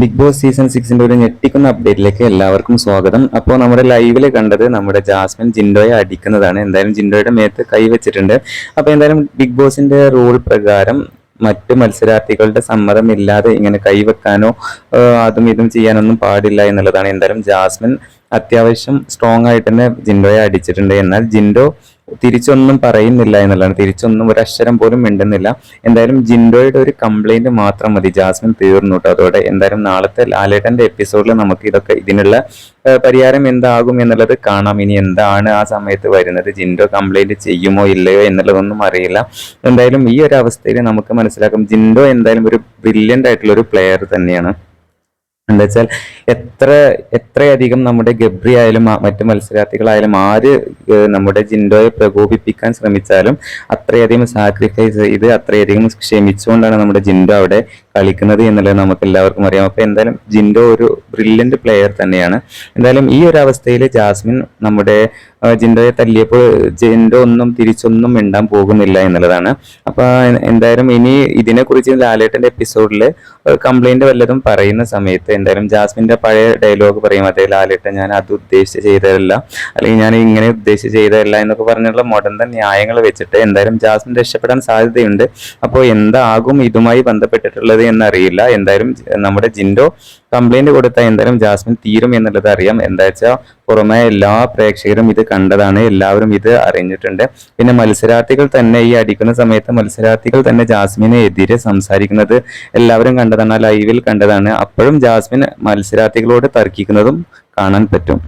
Big boss season സിക്സിന്റെ ഒരു ഞെട്ടിക്കുന്ന അപ്ഡേറ്റിലേക്ക് എല്ലാവർക്കും സ്വാഗതം. അപ്പോൾ നമ്മുടെ ലൈവിൽ കണ്ടത് നമ്മുടെ ജാസ്മിൻ ജിൻഡോയെ അടിക്കുന്നതാണ്. എന്തായാലും ജിൻഡോയുടെ മേത്ത് കൈവച്ചിട്ടുണ്ട് അപ്പോൾ എന്തായാലും ബിഗ് ബോസിന്റെ റൂൾ പ്രകാരം മറ്റ് മത്സരാർത്ഥികളുടെ സമ്മതമില്ലാതെ ഇങ്ങനെ കൈവെക്കാനോ അതും ഇതും ചെയ്യാനൊന്നും പാടില്ല എന്നുള്ളതാണ്. എന്തായാലും ജാസ്മിൻ അത്യാവശ്യം സ്ട്രോങ് ആയിട്ട് തന്നെ ജിൻഡോയെ അടിച്ചിട്ടുണ്ട്. എന്നാൽ ജിൻഡോ തിരിച്ചൊന്നും പറയുന്നില്ല എന്നുള്ളതാണ്. തിരിച്ചൊന്നും ഒരു അക്ഷരം പോലും മിണ്ടുന്നില്ല. എന്തായാലും ജിൻഡോയുടെ ഒരു കംപ്ലൈന്റ് മാത്രം മതി. ജാസ്മിൻ തീർന്നു കേട്ടോ അതോടെ എന്തായാലും നാളത്തെ ലാലേട്ടന്റെ എപ്പിസോഡിൽ നമുക്ക് ഇതൊക്കെ ഇതിനുള്ള പരിഹാരം എന്താകും എന്നുള്ളത് കാണാം. ഇനി എന്താണ് ആ സമയത്ത് വരുന്നത്? ജിൻഡോ കംപ്ലൈന്റ് ചെയ്യുമോ ഇല്ലയോ എന്നുള്ളതൊന്നും അറിയില്ല. എന്തായാലും ഈ ഒരു അവസ്ഥയിൽ നമുക്ക് മനസ്സിലാക്കാം. ജിൻഡോ എന്തായാലും ഒരു ബ്രില്യന്റ് ആയിട്ടുള്ള ഒരു പ്ലെയർ തന്നെയാണ്. എന്താ വെച്ചാൽ എത്ര എത്രയധികം നമ്മുടെ ഗബ്രി ആയാലും മറ്റു മത്സരാർത്ഥികളായാലും ആര് നമ്മുടെ ജിൻഡോയെ പ്രകോപിപ്പിക്കാൻ ശ്രമിച്ചാലും അത്രയധികം സാക്രിഫൈസ് ചെയ്ത് അത്രയധികം ക്ഷമിച്ചുകൊണ്ടാണ് നമ്മുടെ ജിൻഡോ അവിടെ കളിക്കുന്നത് എന്നുള്ളത് നമുക്ക് എല്ലാവർക്കും അറിയാം. അപ്പൊ എന്തായാലും ജിൻഡോ ഒരു ബ്രില്യന്റ് പ്ലെയർ തന്നെയാണ്. എന്തായാലും ഈ ഒരു അവസ്ഥയിൽ ജാസ്മിൻ നമ്മുടെ ജിൻഡോയെ തല്ലിയപ്പോൾ ജിൻഡോ ഒന്നും തിരിച്ചൊന്നും മിണ്ടാൻ പോകുന്നില്ല എന്നുള്ളതാണ്. അപ്പൊ എന്തായാലും ഇനി ഇതിനെക്കുറിച്ച് ലാലേട്ടന്റെ എപ്പിസോഡിൽ കംപ്ലൈന്റ് വല്ലതും പറയുന്ന സമയത്ത് എന്തായാലും ജാസ്മിന്റെ പഴയ ഡയലോഗ് പറയും. അതേ ലാലേട്ടൻ ഞാൻ അത് ഉദ്ദേശിച്ച് ചെയ്തതല്ല. അല്ലെങ്കിൽ ഞാൻ ഇങ്ങനെ ഉദ്ദേശിച്ച് ചെയ്തതല്ല എന്നൊക്കെ പറഞ്ഞുള്ള മുടന്ത ന്യായങ്ങൾ വെച്ചിട്ട് എന്തായാലും ജാസ്മിൻ രക്ഷപ്പെടാൻ സാധ്യതയുണ്ട്. അപ്പോൾ എന്താകും ഇതുമായി ബന്ധപ്പെട്ടിട്ടുള്ളത് എന്നറിയില്ല. എന്തായാലും നമ്മുടെ ജിൻഡോ കംപ്ലൈന്റ് കൊടുത്താൽ എന്തായാലും ജാസ്മിൻ തീരും എന്നുള്ളത് അറിയാം. എന്താ വെച്ചാൽ പുറമെ എല്ലാ പ്രേക്ഷകരും ഇത് കണ്ടതാണ്. എല്ലാവരും ഇത് അറിഞ്ഞിട്ടുണ്ട്. പിന്നെ മത്സരാർത്ഥികൾ തന്നെ ഈ അടിക്കുന്ന സമയത്ത് മത്സരാർത്ഥികൾ തന്നെ ജാസ്മിനെ എതിരെ സംസാരിക്കുന്നത് എല്ലാവരും കണ്ടതാണ്. ലൈവിൽ കണ്ടതാണ്. അപ്പോഴും ജാസ്മിൻ മത്സരാർത്ഥികളോട് തർക്കിക്കുന്നതും കാണാൻ പറ്റും.